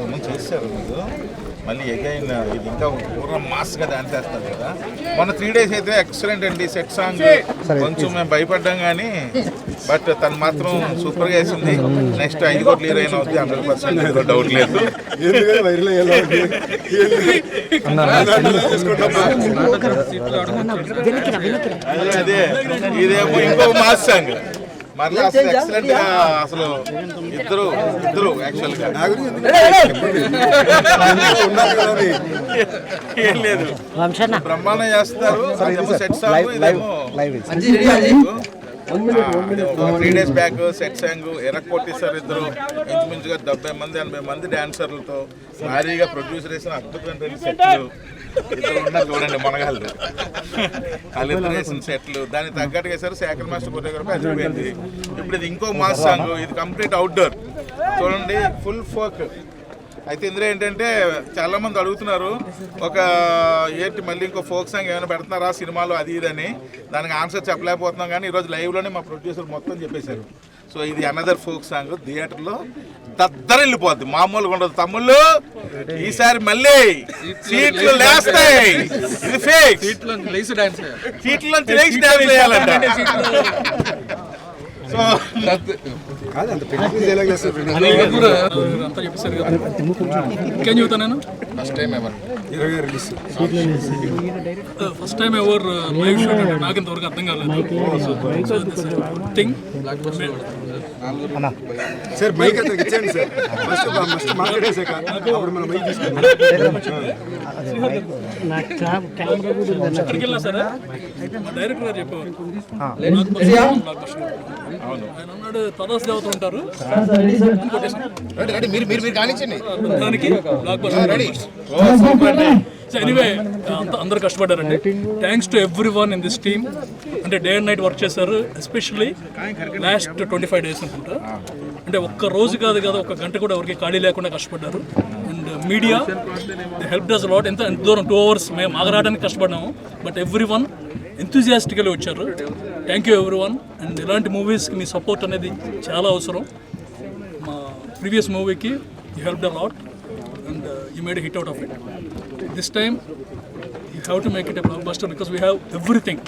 ముందు చేశారు మీరు మళ్ళీ ఎగైన్ ఇది ఇంకా పూర్వం మాస్గా డాన్స్ చేస్తారు కదా. మొన్న త్రీ డేస్ అయితే ఎక్సలెంట్ అండి సెట్ సాంగ్ కొంచెం మేము భయపడ్డాం కానీ బట్ తను మాత్రం సూపర్గా వేసింది. నెక్స్ట్ ఐదు కోట్లు హీరోయిన్ అవుతుంది హండ్రెడ్ పర్సెంట్ డౌట్ లేదు. అదే అదే ఇదేమో ఇంకో మాస్ సాంగ్ మరలా అసలు ఎక్సలెంట్గా అసలు ఇద్దరు ఇద్దరు యాక్చువల్గా. ఏం లేదు. బ్రహ్మాండం చేస్తున్నారు. Three days back set song ఎరక్కొట్టేశారు ఇద్దరు ఇంచుమించుగా డెబ్బై మంది ఎనభై మంది డాన్సర్లతో భారీగా ప్రొడ్యూసర్ వేసిన అద్భుతమైన సెట్లు ఇద్దరు ఉన్నారు చూడండి మనగాళ్ళు. వాళ్ళిద్దరు వేసిన సెట్లు దానికి తగ్గట్టుగా వేశారు శేఖర్ మాస్టర్ కొరియోగ్రఫీ అదిరిపోయింది ఇప్పుడు ఇది ఇంకో మాస్ సాంగ్ ఇది కంప్లీట్ అవుట్డోర్ చూడండి ఫుల్ ఫోక్ అయితే ఇందులో ఏంటంటే చాలా మంది అడుగుతున్నారు ఒక ఏంటి మళ్ళీ ఇంకో ఫోక్ సాంగ్ ఏమైనా పెడుతున్నారా సినిమాలో అది ఇది అని దానికి ఆన్సర్ చెప్పలేకపోతున్నాం కానీ ఈరోజు లైవ్లోనే మా ప్రొడ్యూసర్ మొత్తం చెప్పేశారు. సో ఇది అనదర్ ఫోక్ సాంగ్ థియేటర్లో దద్దర వెళ్ళిపోద్ది మామూలుగా ఉండదు. తమ్ముళ్ళు ఈసారి మళ్ళీ సీట్లు లేస్తాయి. ఇది ఫేక్ లేచి డాన్స్ సీట్లో లేచి డాన్స్ చేయాలంట. సో ఇంకేం చెబుతాను నేను? First time ever? First time ever live shoot అంటే నాకు ఇంతవరకు అర్థం కాలేదు. థింగ్ సార్ మైక్ అతనికి ఇచ్చేయండి సార్. ఫస్ట్ ఫస్ట్ మాట్లాడేసాక అప్పుడు మనం మైక్. ఆయన అన్నాడు తదాస్ దేవత ఉంటారు రెడీ రెడీ మీరు మీరు మీరు కానిచ్చండి దానికి బ్లాక్ సో ఎనీవే అందరూ అందరు కష్టపడ్డారండి. Thanks to everyone in this team అంటే డే అండ్ నైట్ వర్క్ చేశారు. Especially last twenty five days అనుకుంటా. అంటే ఒక్క రోజు కాదు కదా ఒక గంట కూడా ఎవరికి ఖాళీ లేకుండా కష్టపడ్డారు. And media help us lot ఎంత ఎంత దూరం టూ అవర్స్ మేము ఆగరాడానికి కష్టపడ్డాము. బట్ ఎవ్రీ వన్ ఎంతూజియాస్టిక్గా వచ్చారు. Thank you everyone and ఇలాంటి మూవీస్కి మీ సపోర్ట్ అనేది చాలా అవసరం. మా ప్రీవియస్ మూవీకి you help the lot and you made hit out of it this time you have to make it a blockbuster because we have everything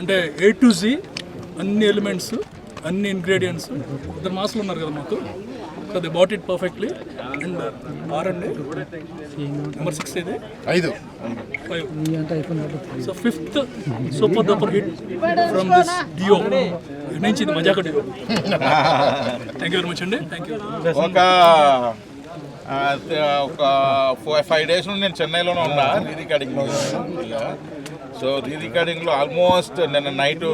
అంటే A to Z అన్ని elements అన్ని ఇంగ్రీడియంట్స్ ఇద్దరు మాసులు ఉన్నారు కదా మాకు. So they bought it perfectly and are అండి number six ఇది ఐదు. Five so fifth super duper hit from this duo నుంచి ఇది Mazaka duo thank you very much అండి. థ్యాంక్ యూ ఒక ఫోర్ ఫైవ్ డేస్ నుండి నేను చెన్నైలోనే ఉన్నా రీ రికార్డింగ్ సో రీ రికార్డింగ్లో ఆల్మోస్ట్ నిన్న నైట్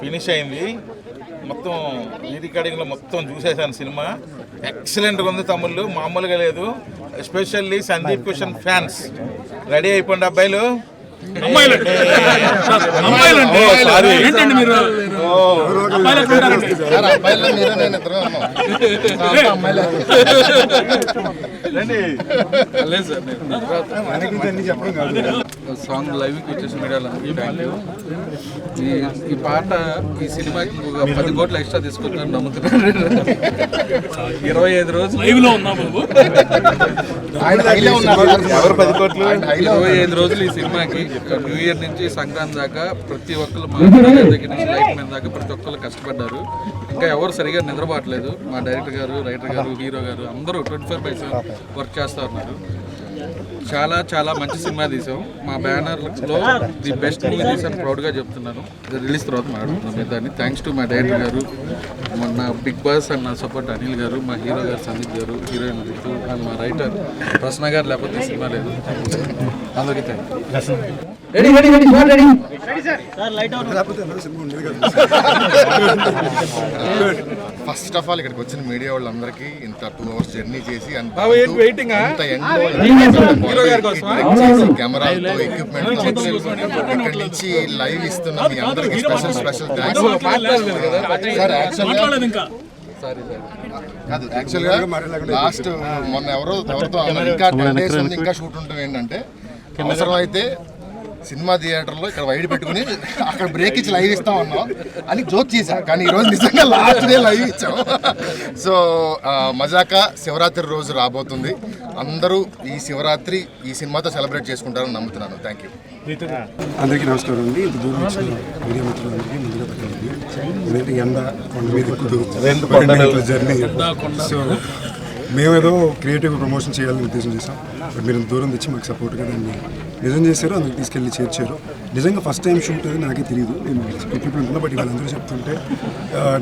ఫినిష్ అయింది. మొత్తం రీ రికార్డింగ్లో మొత్తం చూసేసాను సినిమా. ఎక్సలెంట్గా ఉంది తమ్ముళ్ళు మామూలుగా లేదు. Especially Sundeep Kishan fans ready అయిపోండి అబ్బాయిలు? అమ్మాయిలు సాంగ్ లైవ్కి వచ్చేసి మీడియాలో ఈ పాట ఈ సినిమాకి ఒక పది కోట్లు ఎక్స్ట్రా తీసుకుంటాను నమ్ముతున్నాను ఇరవై ఐదు రోజులు లైవ్లో ఉన్నా బాబు ఆయన హైలో ఉన్నారు ఎవరు పది కోట్లు? ఆయన హైలో ఇరవై ఐదు రోజులు ఈ సినిమాకి న్యూ ఇయర్ నుంచి సంక్రాంతి దాకా ప్రతి ఒక్కరు మా దగ్గర నుంచి లైట్ మీద దాకా ప్రతి ఒక్కరు కష్టపడ్డారు. ఇంకా ఎవరు సరిగా నిద్రపోవట్లేదు. మా డైరెక్టర్ గారు రైటర్ గారు హీరో గారు అందరూ twenty four by seven work చేస్తూ ఉన్నారు. చాలా చాలా మంచి సినిమా తీసాం. మా బ్యానర్లో ది బెస్ట్ మూవీ తీసాను ప్రౌడ్గా చెప్తున్నాను. రిలీజ్ తర్వాత మాట్లాడుతున్నాం దాన్ని థ్యాంక్స్ టు మా డైరెక్టర్ గారు. మొన్న బిగ్ బాస్ అండ్ నా సపోర్ట్ అనిల్ గారు మా హీరో గారు సందీప్ గారు హీరోయిన్ రితు అండ్ మా రైటర్ ప్రశ్న గారు లేకపోతే సినిమా లేదు. కాదు. ఫస్ట్ ఆఫ్ ఆల్ ఇక్కడికి వచ్చిన మీడియా వాళ్ళందరికీ ఇంత టూ అవర్స్ జర్నీ చేసి కెమెరాలతో ఎక్విప్మెంట్ ఇక్కడ నుంచి లైవ్ ఇస్తున్న మీ అందరికి స్పెషల్ స్పెషల్ థ్యాంక్స్ సార్ యాక్చువల్గా ఇంకా. కాదు యాక్చువల్గా లాస్ట్ మొన్న ఎవరో ఎవరితో ఇంకా ఇంకా షూట్ ఉంటుంది ఏంటంటే అవసరమైతే సినిమా థియేటర్లో ఇక్కడ వైడ్ పెట్టుకుని అక్కడ బ్రేక్ ఇచ్చి లైవ్ ఇస్తాం అన్నాం అని జోక్ చేశా. కానీ ఈరోజు నిజంగా లాస్ట్ డే లైవ్ ఇచ్చాం. సో మజాకా శివరాత్రి రోజు రాబోతుంది. అందరూ ఈ శివరాత్రి ఈ సినిమాతో సెలబ్రేట్ చేసుకుంటారని నమ్ముతున్నాను. థ్యాంక్ యూ అందరికీ నమస్కారం అండి. ఇంత దూరం వచ్చిన మీడియా మిత్రులందరికీ ముందుగా పెట్టండి ఎందుకంటే ఎండ కొండ మీద. జర్నీ సో మేమేదో క్రియేటివ్ ప్రమోషన్ చేయాలని ఉద్దేశం చేసాం బట్ మీరు దూరం తెచ్చి మాకు సపోర్ట్గా దాన్ని నిజం చేశారు అందుకు తీసుకెళ్ళి చేర్చారు. నిజంగా ఫస్ట్ టైం షూట్ అది నాకే తెలియదు నేను స్క్రిప్ట్ బట్ వాళ్ళందరూ చెప్తుంటే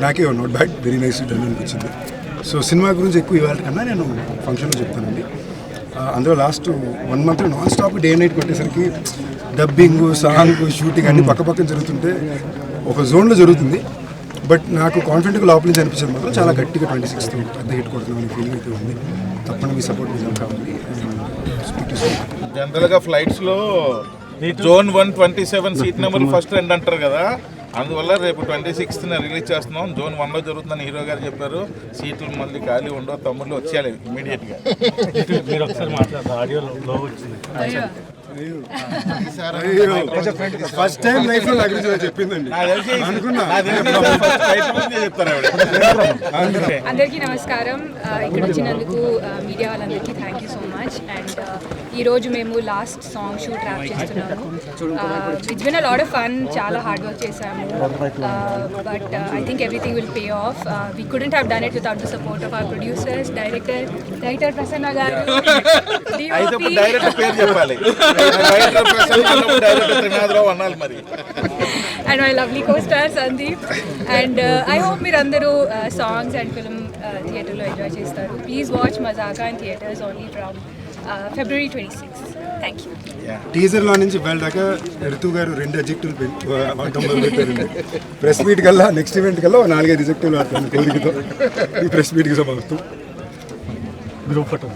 నాకే not bad very nice done అనిపించింది. సో సినిమా గురించి ఎక్కువ ఇవాళ కన్నా నేను ఫంక్షన్లో చెప్తానండి. అందులో last one month non stop day night కొట్టేసరికి dubbing song shooting అన్ని పక్క పక్కన జరుగుతుంటే ఒక జోన్లో జరుగుతుంది. బట్ నాకు కాన్ఫిడెంట్గా లోపల నుంచి అనిపించింది మాత్రం చాలా గట్టిగా ట్వంటీ సిక్స్త్ పెద్ద హిట్ కొడుతున్నాం ఫీలింగ్ అయితే ఉంది. తప్పకుండా మీ సపోర్ట్ నిజం కావాలి స్పీక్ టు జనరల్గా ఫ్లైట్స్లో zone one twenty seven seat number first రెండు అంటారు కదా. అందువల్ల రేపు ట్వంటీ సిక్స్త్ రిలీజ్ చేస్తున్నాం. జోన్ వన్లో జరుగుతుందని హీరో గారు చెప్పారు. సీట్లు మళ్ళీ ఖాళీ ఉండవు తమ్ముళ్ళు వచ్చేయాలి ఇమీడియట్గా. మీరు ఒకసారి మాట్లాడతారు ఆడియో లో వచ్చింది. ఫస్ట్ టైం లైఫ్లో చెప్పిందండి. నాకు చెప్తారు ఆవిడ. అందరికీ నమస్కారం. ఇక్కడ వచ్చినందుకు మీడియా వాళ్ళందరికీ thank you so much and ఈరోజు మేము లాస్ట్ సాంగ్ షూట్ ర్యాప్ చేస్తున్నాము. It's been a lot of fun చాలా హార్డ్ వర్క్ చేశాము. But I think everything will pay off we couldn't have done it without the support of our producers director director Prasanna గారు. Director పేరు చెప్పాలి. Director మరి and my lovely co star Sundeep and I hope మీరు అందరూ songs and film థియేటర్లో enjoy చేస్తారు please watch Mazaka and theatres only from February twenty six thank you టీజర్లో నుంచి ఇవాళ దాకా ఋతు గారు రెండు అజెక్టులు వాడటం మొదలుపెట్టారండి ప్రెస్ మీట్ కల్లా నెక్స్ట్ ఈవెంట్ కల్లా ఓ నాలుగైదు అజెక్టులు వాడతాను. కోరికతో. ఈ ప్రెస్ మీట్కి సమాప్తం. Group photo